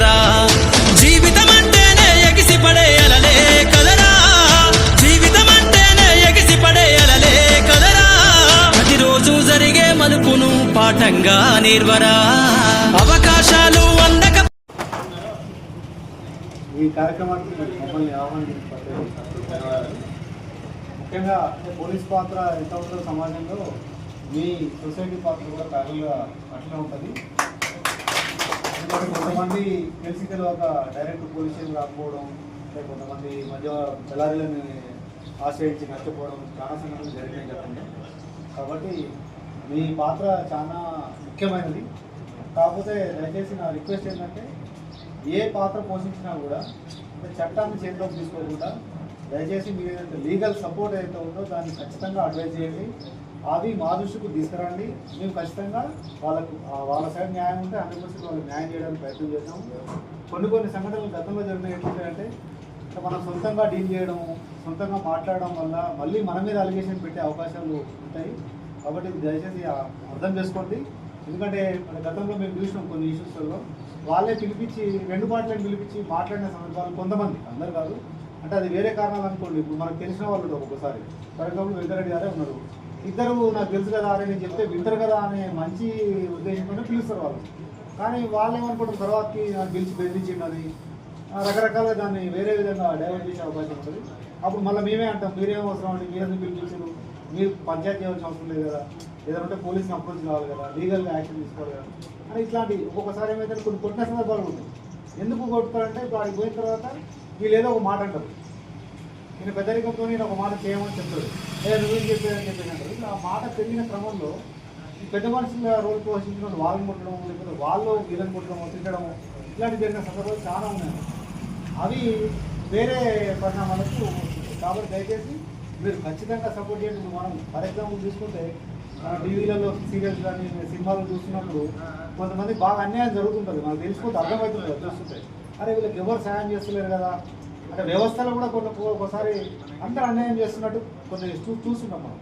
కదరా జీవితం అంటేనే ఎగిసి పడేయలలే కదరా జీవితం అంటేనే ఎగిసి పడేయలలే కదరా ప్రతిరోజు జరిగే మలుపును పాఠంగా నిర్వరా. అవకాశాలు అందక ఈ కార్యక్రమానికి మమ్మల్ని ఆహ్వానించినందుకు ముఖ్యంగా పోలీస్ పాత్ర ఎంత ఉంటుందో సమాజంలో మీ సొసైటీ పాత్ర కూడా ప్యారల్గా అట్లా ఉంటుంది. కొంతమంది తెలిసి తెలియక డైరెక్ట్ పోలీస్ స్టేషన్ రాకపోవడం అంటే కొంతమంది మధ్య దళారీలను ఆశ్రయించి నష్టపోవడం చాలా సంఘటనలు జరిగినాయి చెప్పండి కాబట్టి మీ పాత్ర చాలా ముఖ్యమైనది. కాకపోతే దయచేసి నా రిక్వెస్ట్ ఏంటంటే ఏ పాత్ర పోషించినా కూడా అంటే చట్టాన్ని చేతిలోకి తీసుకోకుండా దయచేసి మీరు ఏదైతే లీగల్ సపోర్ట్ ఏదైతే ఉందో దాన్ని ఖచ్చితంగా అడ్వైజ్ చేయండి. అవి మా దృష్టికి తీసుకురండి. మేము ఖచ్చితంగా వాళ్ళకు వాళ్ళ సైడ్ న్యాయం ఉంటే హండ్రెడ్ పర్సెంట్ వాళ్ళకి న్యాయం చేయడానికి ప్రయత్నం చేద్దాం కొన్ని కొన్ని సంఘటనలు గతంలో జరిగిన ఏంటంటే మనం సొంతంగా డీల్ చేయడం సొంతంగా మాట్లాడడం వల్ల మళ్ళీ మన మీద అలిగేషన్ పెట్టే అవకాశాలు ఉంటాయి. కాబట్టి దయచేసి అర్థం చేసుకోండి. ఎందుకంటే మన గతంలో మేము చూసినాం కొన్ని ఇష్యూస్లలో వాళ్ళే పిలిపించి రెండు పార్టీలను పిలిపించి మాట్లాడిన సందర్భాలు కొంతమంది అందరు కాదు. అంటే అది వేరే కారణాలు అనుకోండి. ఇప్పుడు మనకు తెలిసిన వాళ్ళు ఉంటారు ఒక్కొక్కసారి. ఫర్ ఎగ్జాంపుల్ వెంకరెడ్డి గారే ఉన్నారు. ఇద్దరు నాకు తెలుసు కదా అని నేను చెప్తే వింటారు కదా అనే మంచి ఉద్దేశంతో పిలుస్తారు వాళ్ళు. కానీ వాళ్ళు ఏమనుకుంటారు తర్వాతకి నాకు పిలిచి బెదిరించింది అది రకరకాలుగా దాన్ని వేరే విధంగా డైవర్ట్ చేసే అవకాశం ఉంటుంది. అప్పుడు మళ్ళీ మేమే అంటాం మీరేం అవసరం అండి? మీరెందుకు పిలిపించారు? మీరు పంచాయతీ చేయాల్సిన అవసరం లేదు కదా. ఏదైనా ఉంటే పోలీసుని అప్రోచ్ కావాలి కదా. లీగల్గా యాక్షన్ తీసుకోవాలి కదా. అని ఇట్లాంటి ఒక్కొక్కసారి ఏమైతే కొన్ని కొట్టిన సందర్భాలు ఉంటాయి. ఎందుకు కొడతారంటే ఇప్పుడు ఆడికి పోయిన తర్వాత వీళ్ళు ఏదో ఒక మాట అంటారు. నేను పెద్దరికంతో నేను ఒక మాట చేయమని చెప్తాడు. నువ్వేం చెప్పేదని చెప్పేది అంటారు మాట పెరిగిన క్రమంలో ఈ పెద్ద మనుషుల రోల్ పోషించిన వాళ్ళు వాళ్ళని ముట్టడం లేకపోతే వాళ్ళు వీళ్ళని ముట్టడం తిట్టడము ఇట్లాంటి జరిగిన సందర్భాలు చాలా ఉన్నాయి. అవి వేరే పరిణామాలకు కాబట్టి దయచేసి మీరు ఖచ్చితంగా సపోర్ట్ చేయండి. మనం ఫర్ ఎగ్జాంపుల్ తీసుకుంటే టీవీలలో సీరియల్స్ కానీ సినిమాలు చూస్తున్నప్పుడు కొంతమంది బాగా అన్యాయం జరుగుతుంటుంది. మనకు తెలిసిపోతే అర్థమవుతుంది చూస్తుంటే అరే వీళ్ళకి ఎవరు సాయం చేస్తలేరు కదా? అంటే వ్యవస్థలో కూడా కొన్ని ఒకసారి అందరూ అన్యాయం చేస్తున్నట్టు కొన్ని చూ చూస్తున్నాం మనం.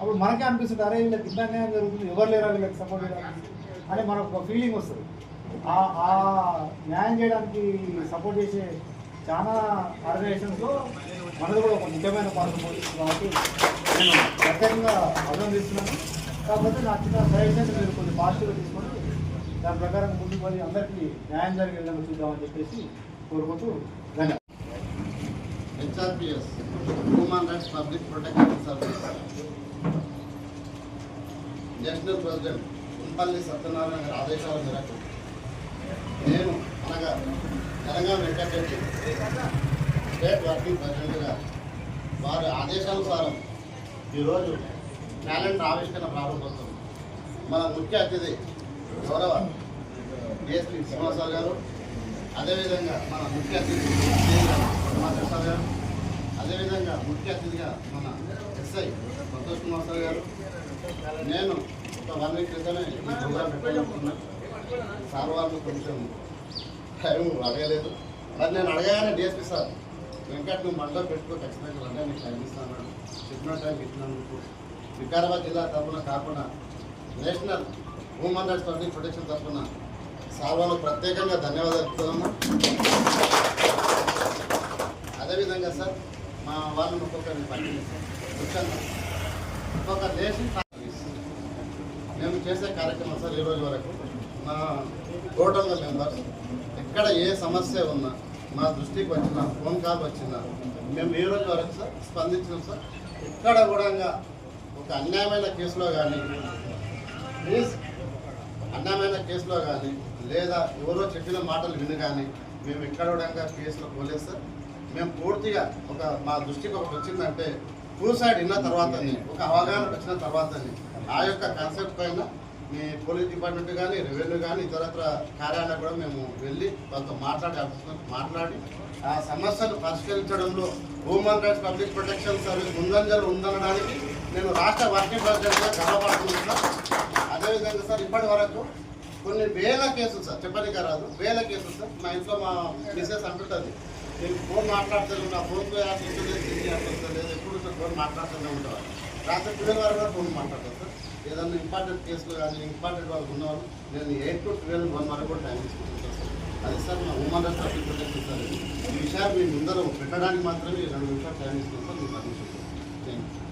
అప్పుడు మనకే అనిపిస్తుంది అరే వీళ్ళకి ఇంత అన్యాయం జరుగుతుంది ఎవరు లేరా వీళ్ళకి సపోర్ట్ చేయడానికి? అని మనకు ఒక ఫీలింగ్ వస్తుంది. ఆ న్యాయం చేయడానికి సపోర్ట్ చేసే చాలా ఆర్గనైజేషన్స్లో మనది కూడా ఒక ముఖ్యమైన పాత్ర పోతుంది కాబట్టి నేను ప్రత్యేకంగా అభినందిస్తున్నాను. కాకపోతే నా చిన్న సజెషన్ మీరు కొంచెం పాజిటివ్గా తీసుకొని దాని ప్రకారం ముందుకు పోయి అందరికీ న్యాయం జరిగే విధంగా చూద్దామని చెప్పేసి కోరుకుంటూ ధన్యవాదాలు. HRPS human rights public protection service national president Kumpalli Satyanarayana గారి ఆదేశాల మేరకు నేను అనగా తెలంగాణ వెంకటరెడ్డి స్టేట్ వర్కింగ్ ప్రెసిడెంట్గా వారి ఆదేశానుసారం ఈరోజు క్యాలెండర్ ఆవిష్కరణ ప్రారంభోత్సవం. మన ముఖ్య అతిథి గౌరవ డిఎస్పీ శ్రీనివాసరావు గారు అదేవిధంగా మన ముఖ్య అతిథి శ్రీనివాసరావు సార్ గారు అదేవిధంగా ముఖ్య అతిథిగా మన ఎస్ఐ సంతోష్ కుమార్ సార్ గారు. నేను ఒక వన్ వీక్ క్రితమే ఈ సార్ వాళ్ళు కొంచెం టైం అడగలేదు. అది నేను అడగానే డిఎస్పీ సార్ వెంకట్ నువ్వు మనలో పెట్టుకో ఖచ్చితంగా అంటే నీకు టైం ఇస్తాను. చెప్పిన టైం ఇచ్చినందుకు వికారాబాద్ జిల్లా తరఫున కాకుండా national human rights public protection తరఫున సార్ వాళ్ళకు ప్రత్యేకంగా ధన్యవాదాలు చెప్తున్నాము. అదేవిధంగా సార్ మా వాళ్ళని ఒక్కొక్కరిని పట్టింది సార్. ముఖ్యంగా ఒక్కొక్క దేశం మేము చేసే కార్యక్రమం సార్ ఈ రోజు వరకు మా టోటల్గా మెంబర్స్ ఎక్కడ ఏ సమస్య ఉన్నా మా దృష్టికి వచ్చిన ఫోన్ కాల్ వచ్చినా మేము ఈ రోజు వరకు సార్ స్పందించినాం సార్. ఎక్కడ కూడా ఒక అన్యాయమైన కేసులో కానీ ప్లీజ్ అన్యాయమైన కేసులో కానీ లేదా ఎవరో చెప్పిన మాటలు విని కానీ మేము ఎక్కడ కూడా కేసులో పోలేదు సార్. మేము పూర్తిగా ఒక మా దృష్టికి ఒకటి వచ్చిందంటే సైడ్ విన్న తర్వాతని ఒక అవగాహన వచ్చిన తర్వాతని ఆ యొక్క కాన్సెప్ట్ పైన మీ పోలీస్ డిపార్ట్మెంట్ కానీ రెవెన్యూ కానీ ఇతరత్ర కార్యాలయాలు కూడా మేము వెళ్ళి వాళ్ళతో మాట్లాడి మాట్లాడి ఆ సమస్యను పరిష్కరించడంలో human rights public protection service ముందంజలు ఉందనడానికి నేను రాష్ట్ర వర్కింగ్ ప్రెసిడెంట్గా గర్వపడుతున్నాను. అదేవిధంగా సార్ ఇప్పటి వరకు కొన్ని వేల కేసులు సార్ చెప్పడానికి రాదు. వేల కేసులు సార్. మా ఇంట్లో మా మిసెస్ అంటుంటుంది. నేను ఫోన్ మాట్లాడతాను నా ఫోన్ లేదు ఎప్పుడు ఫోన్ మాట్లాడుతూనే ఉంటారు రాత్రి ట్వెల్వ్ వరకు కూడా ఫోన్ మాట్లాడతాను సార్. ఏదైనా ఇంపార్టెంట్ కేసులు కానీ ఇంపార్టెంట్ వాళ్ళు ఉన్నవాళ్ళు నేను ఎయిట్ టు ట్వెల్వ్ వన్ వరకు కూడా టైం తీసుకుంటాను సార్. అది సార్ మా human rights traffic protection sir. ఈ విషయాలు మీ ముందర పెట్టడానికి మాత్రమే రెండు నిమిషాలు టైం తీసుకుంటాం సార్ మీకు పర్మిషన్ థ్యాంక్ యూ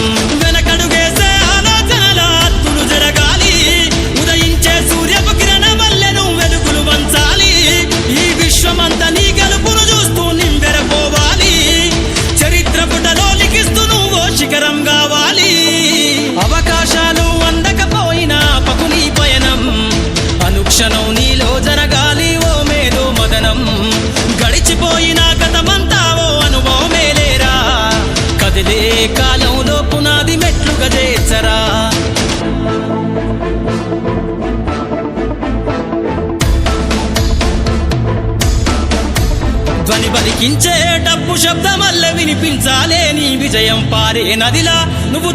పలికించే బలికించే డబ్బు శబ్దమల్ల వినిపించాలే నీ విజయం పారే నదిలా. నువ్వు